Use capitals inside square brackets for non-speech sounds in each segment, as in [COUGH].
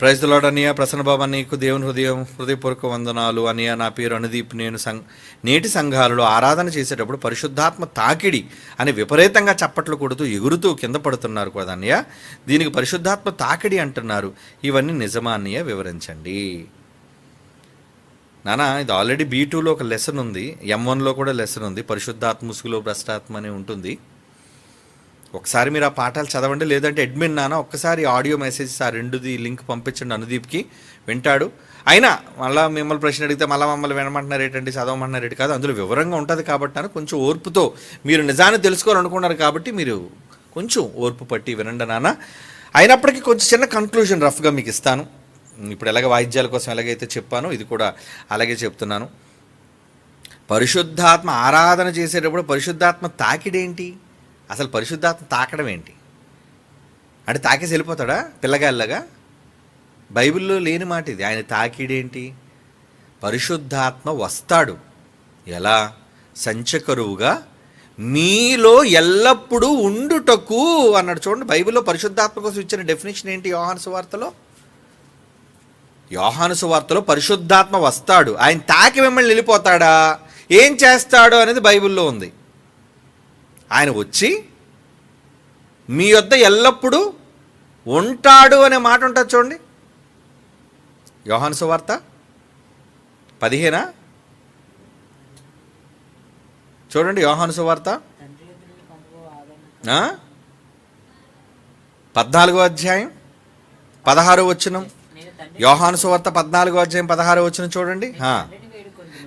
ప్రైజ్లాడ్ అనియ ప్రసన్న బాబా నీకు దేవుని హృదయం హృదయపూర్వక వందనాలు. అనియా నా పేరు అనుదీప్. నేను సం నేటి సంఘాలలో ఆరాధన చేసేటప్పుడు పరిశుద్ధాత్మ తాకిడి అని విపరీతంగా చప్పట్లు కొడుతూ ఎగురుతూ కింద పడుతున్నారు కదా అన్నయ్య దీనికి పరిశుద్ధాత్మ తాకిడి అంటున్నారు. ఇవన్నీ నిజమా అన్నయ్య వివరించండి. నానా ఇది ఆల్రెడీ బీ టూలో ఒక లెసన్ ఉంది. ఎం వన్లో కూడా లెసన్ ఉంది. పరిశుద్ధాత్మ ముసుగులో భ్రష్టాత్మ అని ఉంటుంది. ఒకసారి మీరు ఆ పాఠాలు చదవండి. లేదంటే అడ్మిన్ నాన్న ఒక్కసారి ఆడియో మెసేజ్ ఆ రెండుది లింక్ పంపించండి అనుదీప్కి. వింటాడు. అయినా మళ్ళీ మిమ్మల్ని ప్రశ్న అడిగితే మళ్ళీ మమ్మల్ని వినమంటున్నారు ఏంటండి? చదవమంటున్నారు ఏంటి? కాదు అందులో వివరంగా ఉంటుంది కాబట్టి నాన్న కొంచెం ఓర్పుతో మీరు నిజాన్ని తెలుసుకోవాలనుకున్నారు కాబట్టి మీరు కొంచెం ఓర్పు పట్టి వినండి నాన్న. అయినప్పటికీ కొంచెం చిన్న కన్క్లూజన్ రఫ్గా మీకు ఇస్తాను. ఇప్పుడు ఎలాగ వాయిద్యాల కోసం ఎలాగైతే చెప్పానో ఇది కూడా అలాగే చెప్తున్నాను. పరిశుద్ధాత్మ ఆరాధన చేసేటప్పుడు పరిశుద్ధాత్మ తాకిడేంటి? అసలు పరిశుద్ధాత్మ తాకడం ఏంటి? అంటే తాకేసి వెళ్ళిపోతాడా? పిల్లగాళ్ళగా? బైబిల్లో లేని మాట ఇది. ఆయన తాకిడేంటి? పరిశుద్ధాత్మ వస్తాడు. ఎలా? సంచకరువుగా మీలో ఎల్లప్పుడూ ఉండుటకు అన్నాడు. చూడండి బైబిల్లో పరిశుద్ధాత్మ కోసం ఇచ్చిన డెఫినేషన్ ఏంటి యోహాను సువార్తలో యోహాను సువార్తలో పరిశుద్ధాత్మ వస్తాడు. ఆయన తాకి మిమ్మల్ని వెళ్ళిపోతాడా? ఏం చేస్తాడు అనేది బైబిల్లో ఉంది. ఆయన వచ్చి మీ యొద్ద ఎల్లప్పుడూ ఉంటాడు అనే మాట ఉంటుంది చూడండి. యోహాను సువార్త పదిహేనా? చూడండి యోహాను సువార్త. పద్నాలుగో అధ్యాయం పదహారో వచనం. యోహాను సువార్త పద్నాలుగో అధ్యాయం పదహారో వచనం చూడండి.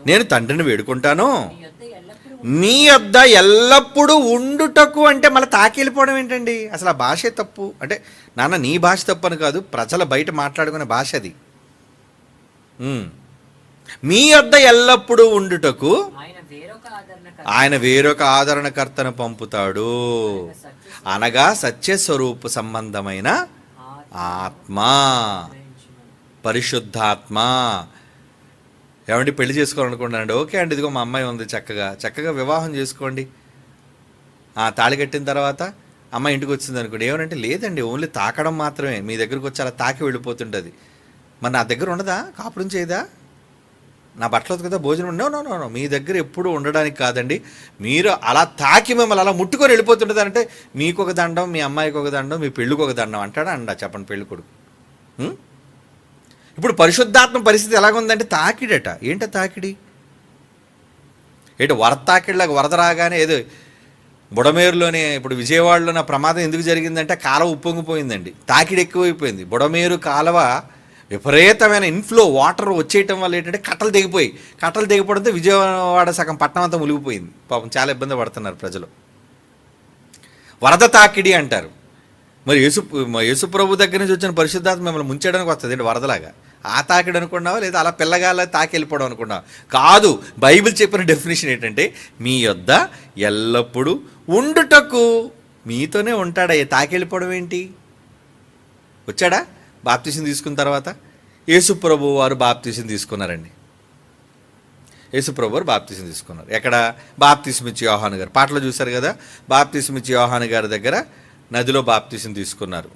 నేను తండ్రిని వేడుకుంటాను. మీ యొద్ద ఎల్లప్పుడూ ఉండుటకు అంటే మళ్ళీ తాకెళ్ళిపోవడం ఏంటండి? అసలు ఆ భాషే తప్పు. అంటే నాన్న నీ భాష తప్పు అని కాదు ప్రజల బయట మాట్లాడుకునే భాష అది. మీ యొద్ద ఎల్లప్పుడూ ఉండుటకు ఆయన వేరొక ఆదరణ ఆదరణకర్తను పంపుతాడు. అనగా సత్యస్వరూపు సంబంధమైన ఆత్మ. పరిశుద్ధాత్మ. ఏమండి పెళ్ళి చేసుకోవాలనుకున్నాడు ఓకే అండి ఇదిగో మా అమ్మాయి ఉంది చక్కగా. చక్కగా వివాహం చేసుకోండి. ఆ తాళి కట్టిన తర్వాత అమ్మాయి ఇంటికి వచ్చింది అనుకోండి. ఏమనంటే లేదండి ఓన్లీ తాకడం మాత్రమే. మీ దగ్గరకు వచ్చి అలా తాకి వెళ్ళిపోతుంటుంది. మరి నా దగ్గర ఉండదా? కాపురం చేయదా? నా బట్టలు కదా భోజనం నో నో నో మీ దగ్గర ఎప్పుడు ఉండడానికి కాదండి. మీరు అలా తాకి మిమ్మల్ని అలా ముట్టుకొని వెళ్ళిపోతుంటుంది అంటే మీకు ఒక దండం మీ అమ్మాయికి ఒక దండం మీ పెళ్ళికి ఒక దండం అంటాడా అండా చెప్పండి పెళ్ళి కొడుకు ఇప్పుడు పరిశుద్ధాత్మ పరిస్థితి ఎలాగుందంటే తాకిడట. ఏంట తాకిడి? ఏంటి వరద తాకిడిలాగా వరద రాగానే ఏదో బుడమేరులోనే ఇప్పుడు విజయవాడలో నా ప్రమాదం ఎందుకు జరిగిందంటే కాలువ ఉప్పొంగిపోయిందండి తాకిడి ఎక్కువైపోయింది. బుడమేరు కాలువ విపరీతమైన ఇన్ఫ్లో వాటర్ వచ్చేయటం వల్ల ఏంటంటే కట్టలు తెగిపోయి కట్టలు తెగిపోవడంతో విజయవాడ సగం పట్టణం అంతా మునిగిపోయింది. పాపం చాలా ఇబ్బంది పడుతున్నారు ప్రజలు. వరద తాకిడి అంటారు. మరి యేసు యేసు ప్రభు దగ్గర నుంచి వచ్చిన పరిశుద్ధాత్మ మిమ్మల్ని ముంచడానికి వస్తుంది ఏంటి? వరదలాగా. ఆ తాకిడు అనుకున్నావా? లేదా అలా పిల్లగాల తాకి వెళ్ళిపోవడం అనుకున్నావా? కాదు బైబిల్ చెప్పిన డెఫినేషన్ ఏంటంటే మీ యొద్ద ఎల్లప్పుడూ ఉండుటకు మీతోనే ఉంటాడా? తాకెళ్ళిపోవడం ఏంటి? వచ్చాడా? బాప్తీసం తీసుకున్న తర్వాత? యేసు ప్రభు వారు బాప్తీసం తీసుకున్నారండి. యేసు ప్రభు వారు బాప్తీసం తీసుకున్నారు. ఎక్కడ? బాప్తీసం ఇచ్చి యోహాను గారు. పాటలో చూశారు కదా? బాప్తీసం ఇచ్చి యోహాను గారి దగ్గర నదిలో బాప్తీసం తీసుకున్నారు.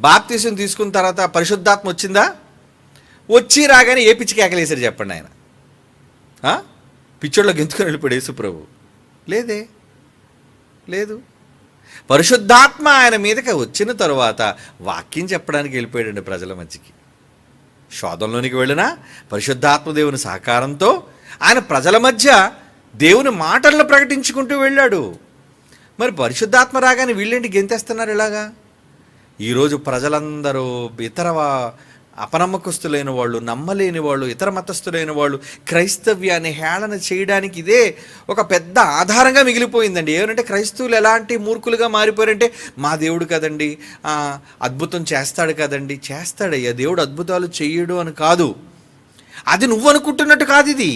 బాప్తీసం తీసుకున్న తర్వాత పరిశుద్ధాత్మ వచ్చిందా? వచ్చి రాగానే ఏ పిచ్చి కేకలేసారు చెప్పండి ఆయన. ఆ? పిచ్చోళ్ళ గెంతుకొని వెళ్ళిపోయాడు యేసుప్రభు లేదే. లేదు. పరిశుద్ధాత్మ ఆయన మీదకి వచ్చిన తరువాత వాక్యం చెప్పడానికి వెళ్ళిపోయాడండి ప్రజల మధ్యకి. శోధంలోనికి వెళ్ళినా పరిశుద్ధాత్మ దేవుని సహకారంతో ఆయన ప్రజల మధ్య దేవుని మాటలను ప్రకటించుకుంటూ వెళ్ళాడు. మరి పరిశుద్ధాత్మ రాగానే వీళ్ళేంటి గెంతేస్తున్నారు ఇలాగా? ఈరోజు ప్రజలందరూ ఇతర అపనమ్మకస్తులైన వాళ్ళు నమ్మలేని వాళ్ళు ఇతర మతస్థులైన వాళ్ళు క్రైస్తవ్యాన్ని హేళన చేయడానికి ఇదే ఒక పెద్ద ఆధారంగా మిగిలిపోయిందండి. ఏమంటే క్రైస్తవులు ఎలాంటి మూర్ఖులుగా మారిపోయారంటే మా దేవుడు కదండి అద్భుతం చేస్తాడు కదండి చేస్తాడయ్యా దేవుడు అద్భుతాలు చేయడు అని కాదు. అది నువ్వు అనుకుంటున్నట్టు కాదు ఇది.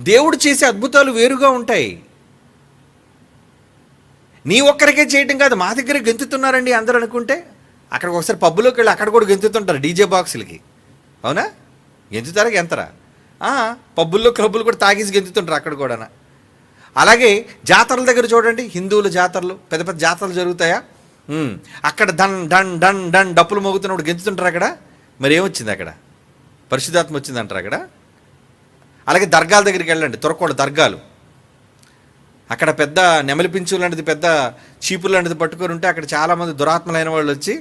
దేవుడు చేసే అద్భుతాలు వేరుగా ఉంటాయి. నీ ఒక్కరికే చేయటం కాదు మా దగ్గర గెంతుతున్నారండి అందరూ అనుకుంటే. అక్కడికి ఒకసారి పబ్బులోకి వెళ్ళి అక్కడ కూడా గెంతుతుంటారు డీజే బాక్సులకి. అవునా? గెంతుతారా గెంతరా? పబ్బుల్లో క్లబ్బులు కూడా తాగేసి గెంతుతుంటారు అక్కడ కూడా అలాగే జాతరల దగ్గర చూడండి హిందువుల జాతరలు పెద్ద పెద్ద జాతరలు జరుగుతాయా? అక్కడ డన్ డన్ డన్ డన్ డప్పులు మోగుతున్నప్పుడు గెంతుతుంటారు అక్కడ. మరి ఏమొచ్చింది అక్కడ? పరిశుద్ధాత్మ వచ్చిందంటారు అక్కడ? అలాగే దర్గాల దగ్గరికి వెళ్ళండి త్వరకోళ్ళ దర్గాలు. అక్కడ పెద్ద నెమలి పించు లాంటిది పెద్ద చీపులు లాంటిది పట్టుకొని ఉంటే అక్కడ చాలామంది దురాత్మలైన వాళ్ళు వచ్చి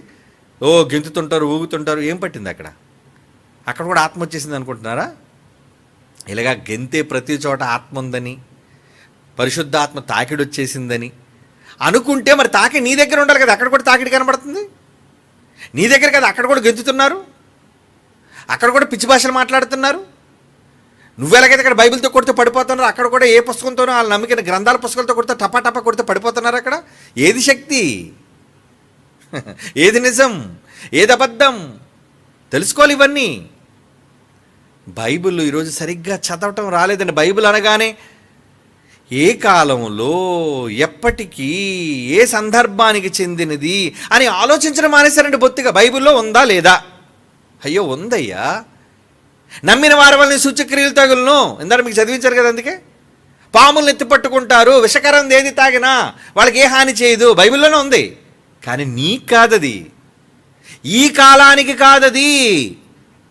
ఓ గెంతుతుంటారు ఊగుతుంటారు ఏం పట్టింది అక్కడ? అక్కడ కూడా ఆత్మ వచ్చేసింది అనుకుంటున్నారా? ఇలాగా గెంతే ప్రతి చోట ఆత్మ ఉందని పరిశుద్ధాత్మ తాకిడి వచ్చేసిందని అనుకుంటే మరి తాకిడి నీ దగ్గర ఉండాలి కదా అక్కడ కూడా తాకిడి కనబడుతుంది? నీ దగ్గర కదా అక్కడ కూడా గెంతుతున్నారు? అక్కడ కూడా పిచ్చి భాషలు మాట్లాడుతున్నారు? నువ్వు ఎలాగైతే ఇక్కడ బైబిల్తో కొడితే పడిపోతున్నారు అక్కడ కూడా ఏ పుస్తకంతోనో వాళ్ళు నమ్మిన గ్రంథాల పుస్తకాలతో కొడితే టపా టపా కొడితే పడిపోతున్నారు అక్కడ? ఏది శక్తి? ఏది నిజం? ఏది అబద్ధం? తెలుసుకోవాలి ఇవన్నీ. బైబిల్ ఈరోజు సరిగ్గా చదవటం రాలేదండి. బైబిల్ అనగానే ఏ కాలంలో ఎప్పటికీ ఏ సందర్భానికి చెందినది అని ఆలోచించడం మానేశారండి బొత్తిగా. బైబిల్లో ఉందా లేదా? అయ్యో ఉందయ్యా. నమ్మిన వారి వల్ల సూచక్రియలు తగులను. ఇందాక మీకు చదివించారు కదా అందుకే? పాములను ఎత్తి పట్టుకుంటారు విషకరం ఏది తాగినా? వాళ్ళకి ఏ హాని చేయదు. బైబిల్లోనే ఉంది. కానీ నీకు కాదది. ఈ కాలానికి కాదది.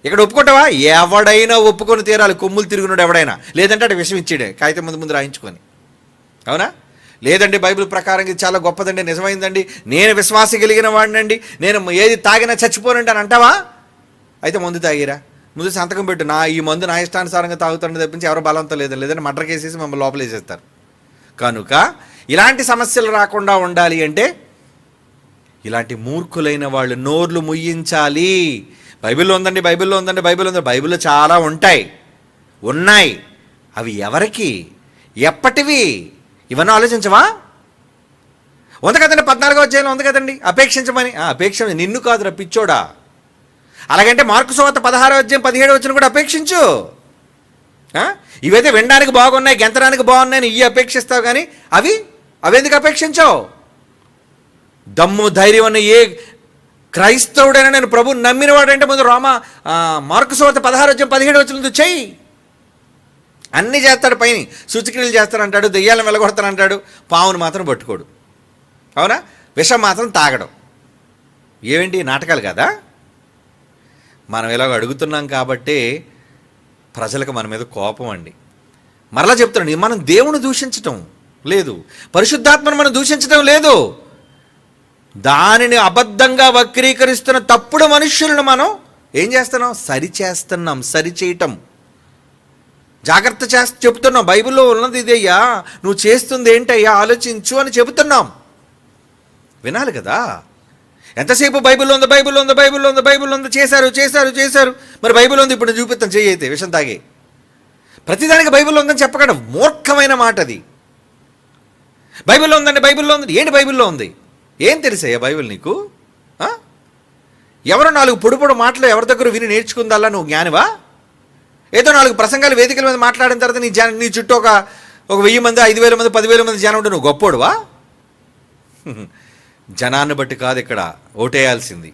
ఇక్కడ ఒప్పుకుంటావా? ఎవడైనా ఒప్పుకొని తీరాలి. కొమ్ములు తిరుగున్నాడు ఎవడైనా. లేదంటే అటు విషం ఇచ్చాడే. కాగితం ముందు ముందు రాయించుకొని. అవునా? లేదండి బైబిల్ ప్రకారం ఇది చాలా గొప్పదండి నిజమైందండి. నేను విశ్వాస కలిగిన వాడినండి. నేను ఏది తాగినా చచ్చిపోనండి అని అంటావా? అయితే ముందు తాగిరా. ముందు సంతకం పెట్టు. నా ఈ మందు నా ఇష్టానుసారంగా తాగుతాను తప్పించి ఎవరు బలంతో లేదని మటర్ కేసేసి మమ్మల్ని లోపలేసేస్తారు కనుక ఇలాంటి సమస్యలు రాకుండా ఉండాలి అంటే ఇలాంటి మూర్ఖులైన వాళ్ళు నోర్లు ముయ్యించాలి. బైబిల్లో ఉందండి బైబిల్లో ఉందండి బైబిల్ ఉంది బైబిల్లో చాలా ఉంటాయి. ఉన్నాయి. అవి ఎవరికి? ఎప్పటివి? ఇవన్నీ ఆలోచించవా? ఉంది కదండి పద్నాలుగో అధ్యాయంలో ఉంది కదండి. అపేక్షించమని. అపేక్ష నిన్ను కాదురా పిచ్చోడా? అలాగంటే మార్కు సువార్త పదహారో అధ్యాయం పదిహేడు వచ్చిన కూడా అపేక్షించు. ఇవైతే వినడానికి బాగున్నాయి గెంతడానికి బాగున్నాయని ఇవి అపేక్షిస్తావు కానీ అవి అవెందుకు అపేక్షించావు? దమ్ము ధైర్యం అన్న ఏ క్రైస్తవుడైనా నేను ప్రభు నమ్మినవాడంటే ముందు రామ మార్కు సువార్త పదహారు వచ్చిన పదిహేడు వచ్చిన చెయ్యి. అన్నీ చేస్తాడు పైన సూచిక్రియలు చేస్తాడంటాడు దెయ్యాలను వెళ్ళగొడతానంటాడు పావును మాత్రం పట్టుకోడు. అవునా? విషం మాత్రం తాగడం. ఏమిటి నాటకాలు కదా? మనం ఇలాగ అడుగుతున్నాం కాబట్టి ప్రజలకు మన మీద కోపం అండి. మరలా చెప్తున్నాను మనం దేవుని దూషించటం లేదు. పరిశుద్ధాత్మను మనం దూషించడం లేదు. దానిని అబద్ధంగా వక్రీకరిస్తున్న తప్పుడు మనుష్యులను మనం ఏం చేస్తున్నాం? సరి చేస్తున్నాం సరి చేయటం. జాగ్రత్త చేస్తూ చెబుతున్నాం బైబిల్లో ఉన్నది ఇదయ్యా నువ్వు చేస్తుంది ఏంటయ్యా? ఆలోచించు అని చెబుతున్నాం. వినాలి కదా? ఎంతసేపు బైబిల్లో ఉంది బైబిల్ ఉంది బైబిల్ ఉంది బైబిల్ ఉంది చేశారు చేశారు చేశారు. మరి బైబిల్ ఉంది ఇప్పుడు చూపిస్తాను చేయైతే విషం తాగి. ప్రతిదానికి బైబిల్లో ఉందని చెప్పకుండా మూర్ఖమైన మాట అది. బైబిల్లో ఉందండి బైబిల్లో ఉంది ఏంటి బైబిల్లో ఉంది? ఏం తెలిసాయా బైబిల్ నీకు? ఎవరు ఎవరో నాలుగు పొడి పొడి మాటలు ఎవరి దగ్గర విని నేర్చుకుందాలా నువ్వు జ్ఞానివా? ఏదో నాలుగు ప్రసంగాలు వేదికల మీద మాట్లాడిన తర్వాత నీ జన నీ చుట్టూ ఒక ఒక వెయ్యి మంది ఐదు వేల మంది పదివేల మంది జనం ఉంటే నువ్వు గొప్పోడువా? జనాన్ని బట్టి కాదు ఇక్కడ ఓటేయాల్సింది.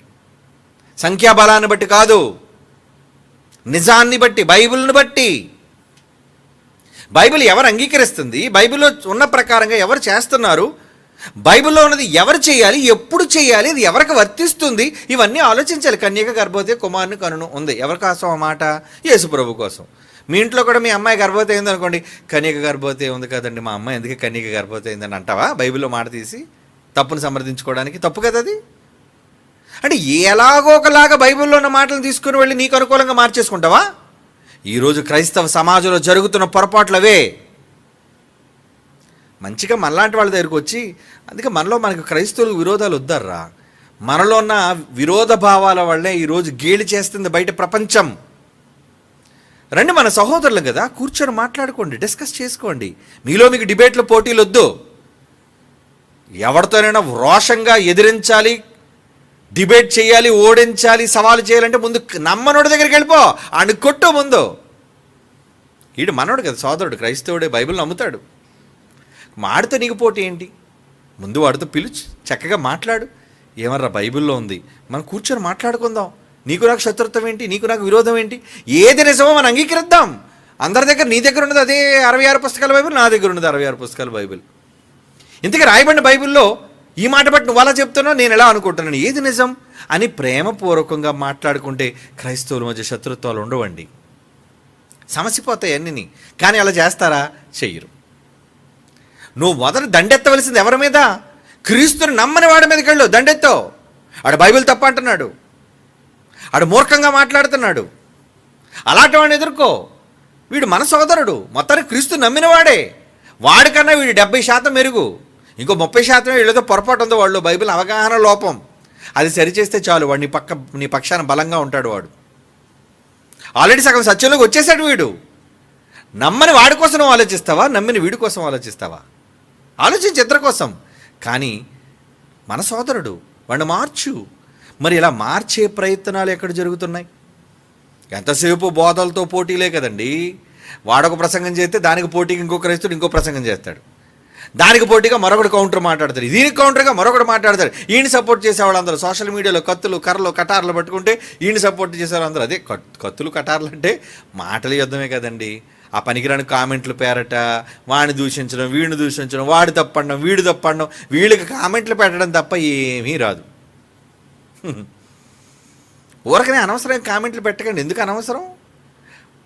సంఖ్యాబలాన్ని బట్టి కాదు. నిజాన్ని బట్టి బైబిల్ని బట్టి. బైబిల్ ఎవరు అంగీకరిస్తుంది? బైబిల్లో ఉన్న ప్రకారంగా ఎవరు చేస్తున్నారు? బైబిల్లో ఉన్నది ఎవరు చేయాలి? ఎప్పుడు చేయాలి? ఇది ఎవరికి వర్తిస్తుంది? ఇవన్నీ ఆలోచించాలి. కన్యక గర్భవతి కుమారుని కనును ఉంది. ఎవరి కోసం ఆ మాట? యేసుప్రభు కోసం. మీ ఇంట్లో కూడా మీ అమ్మాయి గర్భవతి అయింది అనుకోండి కన్యక గర్భవతి ఉంది కదండి మా అమ్మాయి ఎందుకు కన్యక గర్భవతి అయిందని అంటావా? బైబిల్లో మాట తీసి. తప్పును సమర్థించుకోవడానికి తప్పు కదా అది? అంటే ఎలాగో ఒకలాగా బైబిల్లో ఉన్న మాటలు తీసుకుని వెళ్ళి నీకు అనుకూలంగా మార్చేసుకుంటావా? ఈరోజు క్రైస్తవ సమాజంలో జరుగుతున్న పొరపాట్లు అవే. మంచిగా మనలాంటి వాళ్ళ దగ్గరికి వచ్చి అందుకే మనలో మనకు క్రైస్తవులకు విరోధాలు వద్దర్రా. మనలో ఉన్న విరోధ భావాల వల్లే ఈరోజు గేలి చేస్తుంది బయట ప్రపంచం. రండి మన సహోదరులు కదా కూర్చొని మాట్లాడుకోండి డిస్కస్ చేసుకోండి. మీలో మీకు డిబేట్లు పోటీలు వద్దు. ఎవరితోనైనా రోషంగా ఎదిరించాలి డిబేట్ చేయాలి ఓడించాలి సవాలు చేయాలంటే ముందు నమ్మనోడి దగ్గరికి వెళ్ళిపో ఆయన కొట్టు ముందు. ఈడు మనోడు కదా సోదరుడు క్రైస్తవుడే బైబిల్ నమ్ముతాడు. మాడితే నీకు పోటీ ఏంటి? ముందు వాడితో పిలుచు చక్కగా మాట్లాడు. ఏమర్రా బైబిల్లో ఉంది. మనం కూర్చొని మాట్లాడుకుందాం. నీకు నాకు శత్రుత్వం ఏంటి? నీకు నాకు విరోధం ఏంటి? ఏది నిజమో మనం అంగీకరిద్దాం. అందరి దగ్గర నీ దగ్గర ఉన్నది అదే అరవై ఆరు పుస్తకాల బైబిల్ నా దగ్గర ఉన్నది అరవై ఆరు పుస్తకాల బైబిల్. ఇంతకీ రాయబడిన బైబిల్లో ఈ మాట బట్టి నువ్వు అలా చెప్తున్నావు నేను ఎలా అనుకుంటున్నాను? ఏది నిజం? అని ప్రేమపూర్వకంగా మాట్లాడుకుంటే క్రైస్తవుల మధ్య శత్రుత్వాలు ఉండవండి. సమసిపోతాయి అన్నీ కానీ అలా చేస్తారా? చెయ్యరు. నువ్వు మొదట దండెత్తవలసింది ఎవరి మీద? క్రీస్తుని నమ్మని వాడి మీదకి వెళ్ళు దండెత్తో ఆడు బైబిల్ తప్ప అంటున్నాడు. ఆడు మూర్ఖంగా మాట్లాడుతున్నాడు. అలాంటి వాడిని ఎదుర్కో. వీడు మన సోదరుడు. మొత్తానికి క్రీస్తు నమ్మినవాడే. వాడికన్నా వీడు డెబ్బై శాతం మెరుగు. ఇంకో ముప్పై శాతం వీళ్ళతో పొరపాటు ఉందో వాళ్ళు. బైబిల్ అవగాహన లోపం. అది సరిచేస్తే చాలు. వాడు నీ పక్క నీ పక్షాన బలంగా ఉంటాడు వాడు. ఆల్రెడీ సగం సత్యంలోకి వచ్చేసాడు వీడు. నమ్మని వాడి కోసం ఆలోచిస్తావా? నమ్మిన వీడి కోసం ఆలోచిస్తావా? ఆలోచించి ఇద్దరి కోసం. కానీ మన సోదరుడు వాడిని మార్చు. మరి ఇలా మార్చే ప్రయత్నాలు ఎక్కడ జరుగుతున్నాయి? ఎంతసేపు బోధలతో పోటీలే కదండి. వాడొక ప్రసంగం చేస్తే దానికి పోటీకి ఇంకో క్రైస్తుడు ఇంకో ప్రసంగం చేస్తాడు. దానికి పోటీగా మరొకటి కౌంటర్ మాట్లాడతారు దీనికి కౌంటర్గా మరొకటి మాట్లాడతారు ఈయన సపోర్ట్ చేసే వాళ్ళందరూ సోషల్ మీడియాలో కత్తులు కర్రలు కటార్లు పట్టుకుంటే ఈయన సపోర్ట్ చేసే వాళ్ళందరూ అదే కత్తులు కటార్లు అంటే మాటల యుద్ధమే కదండి. ఆ పనికిరాని కామెంట్లు పేరట వాడిని దూషించడం వీడిని దూషించడం వాడు తప్పడం వీడు తప్పడం వీళ్ళకి కామెంట్లు పెట్టడం తప్ప ఏమీ రాదు. [LAUGHS] ఊరకనే అనవసరం కామెంట్లు పెట్టకండి. ఎందుకు అనవసరం?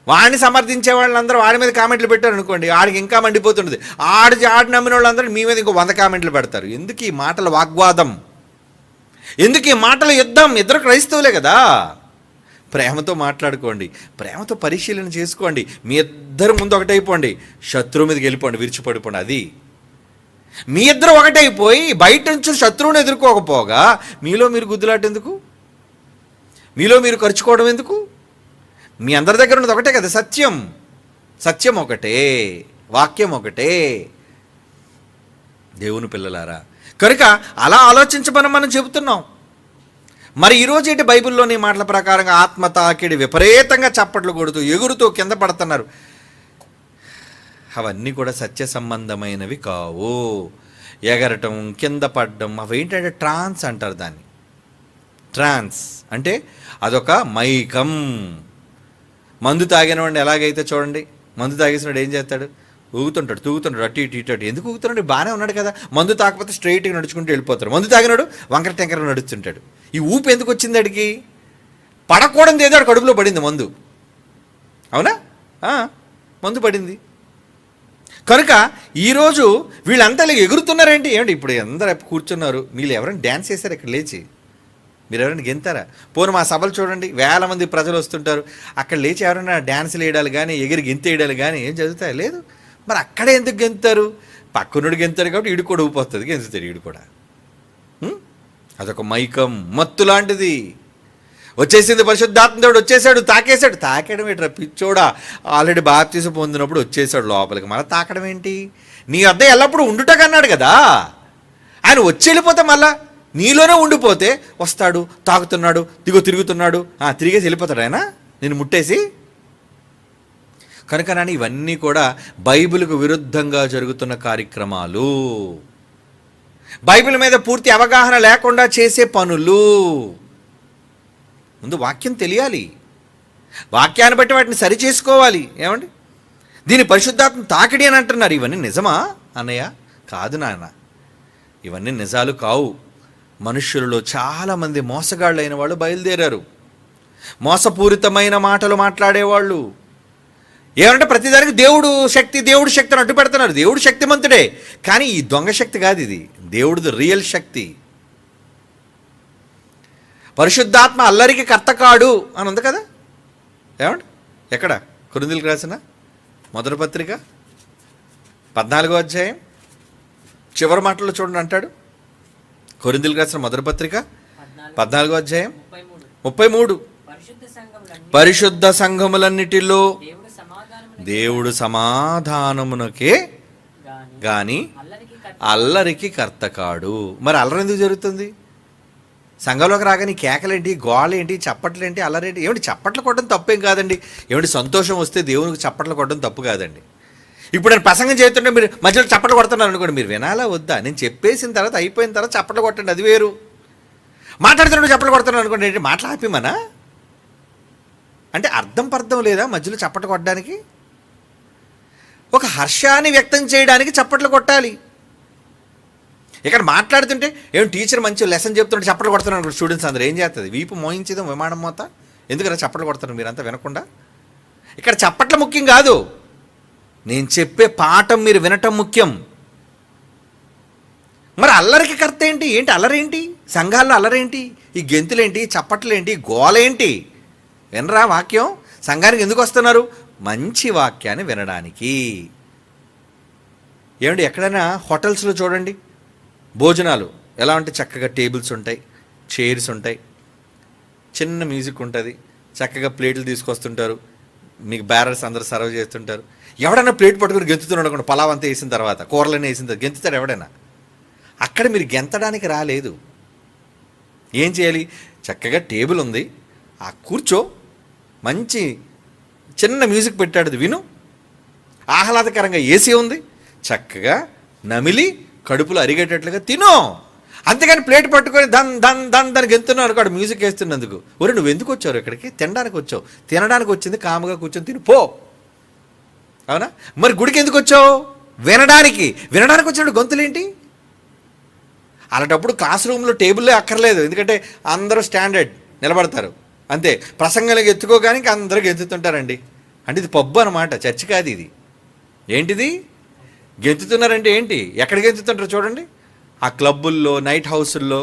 వాడిని సమర్థించే వాళ్ళందరూ వాడి మీద కామెంట్లు పెట్టారు అనుకోండి ఆడికి ఇంకా మండిపోతుంటుంది ఆడి ఆడి నమ్మిన వాళ్ళందరూ మీ మీద ఇంకో వంద కామెంట్లు పెడతారు. ఎందుకు ఈ మాటల వాగ్వాదం? ఎందుకు ఈ మాటల యుద్ధం? ఇద్దరు క్రైస్తవులే కదా. ప్రేమతో మాట్లాడుకోండి ప్రేమతో పరిశీలన చేసుకోండి. మీ ఇద్దరు ముందు ఒకటైపోండి. శత్రువు మీదకి వెళ్ళిపోండి విరిచిపడిపోండి అది. మీ ఇద్దరు ఒకటైపోయి బయట నుంచి శత్రువుని ఎదుర్కోకపోగా మీలో మీరు గుద్దులాటెందుకు? మీలో మీరు ఖర్చుకోవడం ఎందుకు? మీ అందరి దగ్గర ఉన్నది ఒకటే కదా సత్యం. సత్యం ఒకటే వాక్యం ఒకటే. దేవుని పిల్లలారా కనుక అలా ఆలోచించమని మనం చెబుతున్నాం. మరి ఈరోజు ఏంటి బైబిల్లోని మాటల ప్రకారంగా ఆత్మ తాకిడి విపరీతంగా చప్పట్లు కొడుతూ ఎగురుతూ కింద పడుతున్నారు? అవన్నీ కూడా సత్య సంబంధమైనవి కావు. ఎగరటం కింద పడడం అవి ఏంటంటే ట్రాన్స్ అంటారు దాన్ని. ట్రాన్స్ అంటే అదొక మైకం. మందు తాగిన వాడిని ఎలాగైతే చూడండి మందు తాగేసినాడు ఏం చేస్తాడు? ఊగుతుంటాడు తూగుతుంటాడు అటు ఇటు ఇటు అటు. ఎందుకు ఊగుతున్నాడు? బాగానే ఉన్నాడు కదా. మందు తాకపోతే స్ట్రైట్గా నడుచుకుంటూ వెళ్ళిపోతాడు. మందు తాగినాడు వంకర టెంకర నడుస్తుంటాడు. ఈ ఊపు ఎందుకు వచ్చింది అడిగి పడకూడదు ఏదో కడుపులో పడింది మందు. అవునా? మందు పడింది. కనుక ఈరోజు వీళ్ళంతా ఇలా ఎగురుతున్నారేంటి? ఏమిటి ఇప్పుడు అందరూ కూర్చున్నారు. వీళ్ళు ఎవరైనా డ్యాన్స్ చేశారు ఇక్కడ లేచి? మీరు ఎవరైనా గెంతారా? పోను మా సభలు చూడండి వేల మంది ప్రజలు వస్తుంటారు. అక్కడ లేచి ఎవరైనా డ్యాన్స్ వేయడాలు కానీ ఎగిరి గెంతేయడాలు కానీ ఏం చదువుతాయి లేదు. మరి అక్కడే ఎందుకు గెంతారు? పక్కనుడు గెంతారు కాబట్టి ఈడు కూడా ఊపోతుంది గెంతుతాడు ఈడు కూడా. అదొక మైకం మత్తు లాంటిది. వచ్చేసింది పరిశుద్ధాత్మదేవుడు వచ్చేసాడు తాకేశాడు. తాకేయడం ఏంట్రా పిచ్చోడా. ఆల్రెడీ బాప్తీసం పొందినప్పుడు వచ్చేసాడు లోపలికి. మళ్ళీ తాకడం ఏంటి నీ వద్ద ఎల్లప్పుడూ ఉండుటకన్నాడు కదా. ఆయన వచ్చి వెళ్ళిపోతే మళ్ళా నీలోనే ఉండిపోతే వస్తాడు తాగుతున్నాడు దిగు తిరుగుతున్నాడు. ఆ, తిరిగేసి వెళ్ళిపోతాడు ఆయన. నేను ముట్టేసి. కనుక నాని ఇవన్నీ కూడా బైబిల్కు విరుద్ధంగా జరుగుతున్న కార్యక్రమాలు. బైబిల్ మీద పూర్తి అవగాహన లేకుండా చేసే పనులు. ముందు వాక్యం తెలియాలి. వాక్యాన్ని బట్టి వాటిని సరి చేసుకోవాలి. ఏమండి? దీని పరిశుద్ధాత్మ తాకిడి అని అంటున్నారు. ఇవన్నీ నిజమా? అన్నయ్య కాదు నాన్న. ఇవన్నీ నిజాలు కావు. మనుష్యులలో చాలామంది మోసగాళ్ళైన వాళ్ళు బయలుదేరారు. మోసపూరితమైన మాటలు మాట్లాడేవాళ్ళు. ఏమంటే ప్రతిదానికి దేవుడు శక్తి దేవుడు శక్తి అని అడ్డు పెడుతున్నారు. దేవుడు శక్తిమంతుడే. కానీ ఈ దొంగ శక్తి కాదు ఇది. దేవుడిది రియల్ శక్తి. పరిశుద్ధాత్మ అల్లరికి కర్త కాడు అని ఉంది కదా? ఏమండి? ఎక్కడ? కురుందులకు రాసిన? మొదటి పత్రిక? పద్నాలుగో అధ్యాయం? చివరి మాటల్లో చూడండి అంటాడు. కొరిందులకు రాసిన మొదటి పత్రిక? పద్నాలుగు అధ్యాయం? ముప్పై మూడు. పరిశుద్ధ సంఘములన్నీ పరిశుద్ధ సంఘములన్నిటిలో దేవుడు సమాధానము దేవుడు సమాధానమునకే గాని అల్లరికి కర్త కాడు. మరి అల్లరి ఎందుకు జరుగుతుంది? సంఘంలోకి రాగానే కేకలేంటి గోళ్ళేంటి చప్పట్లేంటి అల్లరేంటి? ఏమిటి చప్పట్లు కొట్టడం తప్పేం కాదండి? ఏమిటి సంతోషం వస్తే దేవునికి చప్పట్లు కొట్టడం తప్పు కాదండి. ఇప్పుడు నేను ప్రసంగం చేస్తుంటే మీరు మధ్యలో చప్పట్లు కొడుతున్నారు అనుకోండి. మీరు వినాలా వద్దా? నేను చెప్పేసిన తర్వాత అయిపోయిన తర్వాత చప్పట్లు కొట్టండి అది వేరు. మాట్లాడుతున్నప్పుడు చప్పట్లు కొడుతున్నాను అనుకోండి ఏంటి? మాటలు అంటే అర్థం పర్థం లేదా మధ్యలో చప్పట్లు కొట్టడానికి? ఒక హర్షాన్ని వ్యక్తం చేయడానికి చప్పట్లు కొట్టాలి. ఇక్కడ మాట్లాడుతుంటే ఏం టీచర్ మంచి లెసన్ చెప్తుంటే చప్పట్లు కొడుతున్నాను స్టూడెంట్స్ అందరూ ఏం చేస్తుంది? వీపు మోయించేదో విమానం మోత? ఎందుకలా చప్పట్లు కొడుతున్నారు మీరంతా వినకుండా? ఇక్కడ చప్పట్ల ముఖ్యం కాదు. నేను చెప్పే పాఠం మీరు వినటం ముఖ్యం. మరి అల్లరికి కర్త ఏంటి? ఏంటి అల్లరేంటి సంఘాల్లో అల్లరేంటి ఈ గెంతులేంటి? చప్పట్లేంటి? గోలేంటి? వినరా వాక్యం? సంఘానికి ఎందుకు వస్తున్నారు? మంచి వాక్యాన్ని వినడానికి. ఏమండి ఎక్కడైనా హోటల్స్లో చూడండి. భోజనాలు ఎలా అంటే చక్కగా టేబుల్స్ ఉంటాయి చైర్స్ ఉంటాయి. చిన్న మ్యూజిక్ ఉంటుంది. చక్కగా ప్లేట్లు తీసుకొస్తుంటారు. మీకు బ్యారర్స్ అందరు సర్వ్ చేస్తుంటారు. ఎవడైనా ప్లేట్ పట్టుకుని గెంతుతున్నాడు అనుకోండి పలావ్ అంతా వేసిన తర్వాత కూరలన్నీ వేసిన తర్వాత గెంతుతాడు ఎవడైనా. అక్కడ మీరు గెంతడానికి రాలేదు. ఏం చేయాలి? చక్కగా టేబుల్ ఉంది. ఆ కూర్చో. మంచి చిన్న మ్యూజిక్ పెట్టాడు అది విను. ఆహ్లాదకరంగా ఏసీ ఉంది. చక్కగా నమిలి కడుపులో అరిగేటట్లుగా తినో. అంతేగాని ప్లేట్ పట్టుకొని దన్ దన్ దన్ దానికి ఎంతున్నావు అక్కడ మ్యూజిక్ వేస్తున్నందుకు. ఒరే నువ్వు ఎందుకు వచ్చావు ఇక్కడికి? తినడానికి వచ్చావు. తినడానికి వచ్చింది కాముగా కూర్చొని తిని పో. అవునా? మరి గుడికి ఎందుకు వచ్చావు? వినడానికి. వినడానికి వచ్చినప్పుడు గొంతులేంటి? అలాంటప్పుడు క్లాస్ రూమ్లో టేబుల్లే అక్కర్లేదు. ఎందుకంటే అందరూ స్టాండర్డ్ నిలబడతారు. అంతే. ప్రసంగాలకు ఎత్తుకోగానికి అందరూ గెంతుతుంటారండి. అంటే ఇది పబ్బు అనమాట చర్చి కాదు ఇది. ఏంటిది? గెంతుతున్నారంటే ఏంటి? ఎక్కడ గెంతుతుంటారు చూడండి. ఆ క్లబ్బుల్లో నైట్ హౌసుల్లో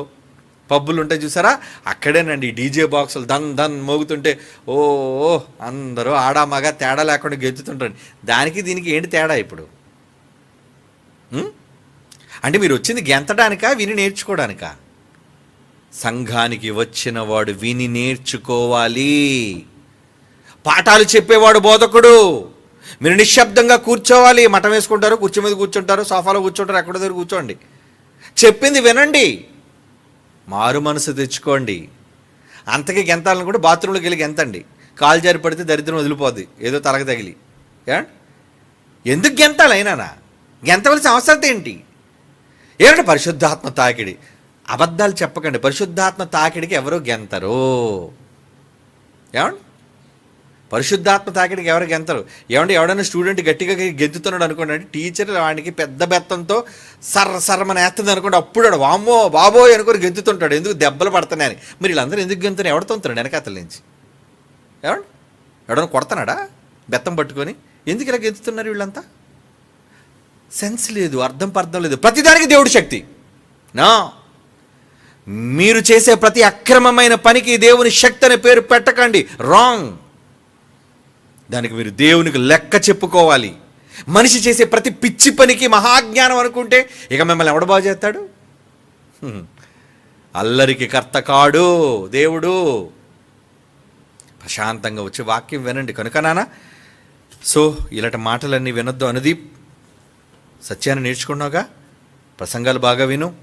పబ్బులు ఉంటాయి చూసారా? అక్కడేనండి డీజే బాక్సులు దన్ దన్ మోగుతుంటే ఓ అందరూ ఆడా మగ తేడా లేకుండా గెంతుతుంటారు. దానికి దీనికి ఏంటి తేడా ఇప్పుడు? అంటే మీరు వచ్చింది గెంతడానికా విని నేర్చుకోవడానికా సంఘానికి వచ్చిన వాడు విని నేర్చుకోవాలి. పాఠాలు చెప్పేవాడు బోధకుడు. మీరు నిశ్శబ్దంగా కూర్చోవాలి. మఠం వేసుకుంటారు కుర్చీ మీద కూర్చుంటారు సోఫాలో కూర్చుంటారు ఎక్కడ దగ్గర కూర్చోండి. చెప్పింది వినండి. మారు మనసు తెచ్చుకోండి. అంతకి గెంతాలను కూడా బాత్రూంలోకి వెళ్ళి గెంతండి. కాలు జారి పడితే దరిద్రం వదిలిపోద్ది. ఏదో తలక తగిలి. ఏ? ఎందుకు గెంతాలి అయినానా? గెంతవలసిన అవసరం ఏంటి? ఏమంటే పరిశుద్ధాత్మ తాకిడి. అబద్ధాలు చెప్పకండి. పరిశుద్ధాత్మ తాకిడికి ఎవరో గెంతరు. ఏమండి? పరిశుద్ధాత్మ తాకిడికి ఎవరు గెంతరు ఏమంటే ఎవడైనా స్టూడెంట్ గట్టిగా గెంతుతున్నాడు అనుకోండి టీచర్ వాడికి పెద్ద బెత్తంతో సర్ర సర్రమని వేస్తుంది అనుకోండి అప్పుడు వాడు వామ్మో బాబోయ్ గెంతుతుంటాడు. ఎందుకు దెబ్బలు పడుతున్నాయని? మరి వీళ్ళందరూ ఎందుకు గెంతున్నారు? ఎవడుతుంటాడు వెనకాతల నుంచి? ఏమండి? ఎవడన్నా కొడతానాడా బెత్తం పట్టుకొని? ఎందుకు ఇలా గెంతుతున్నారు వీళ్ళంతా? సెన్స్ లేదు అర్థం పర్థం లేదు. ప్రతిదానికి దేవుడి శక్తి. నా మీరు చేసే ప్రతి అక్రమమైన పనికి దేవుని శక్తి అనే పేరు పెట్టకండి. రాంగ్. దానికి మీరు దేవునికి లెక్క చెప్పుకోవాలి. మనిషి చేసే ప్రతి పిచ్చి పనికి మహాజ్ఞానం అనుకుంటే ఇక మిమ్మల్ని ఎవడు బాగు చేస్తాడు? అల్లరికి కర్త కాడు దేవుడు. ప్రశాంతంగా వచ్చి వాక్యం వినండి. కనుక నాన్న సో ఇలాంటి మాటలన్నీ వినొద్దు అనుదీప్. సత్యాన్ని నేర్చుకున్నావుగా? ప్రసంగాలు బాగా విను.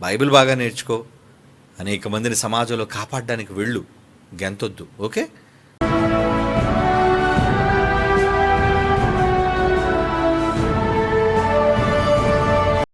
బైబిల్ బాగా నేర్చుకో. అనేక మందిని సమాజంలో కాపాడడానికి వెళ్ళు. గెంతొద్దు. ఓకే?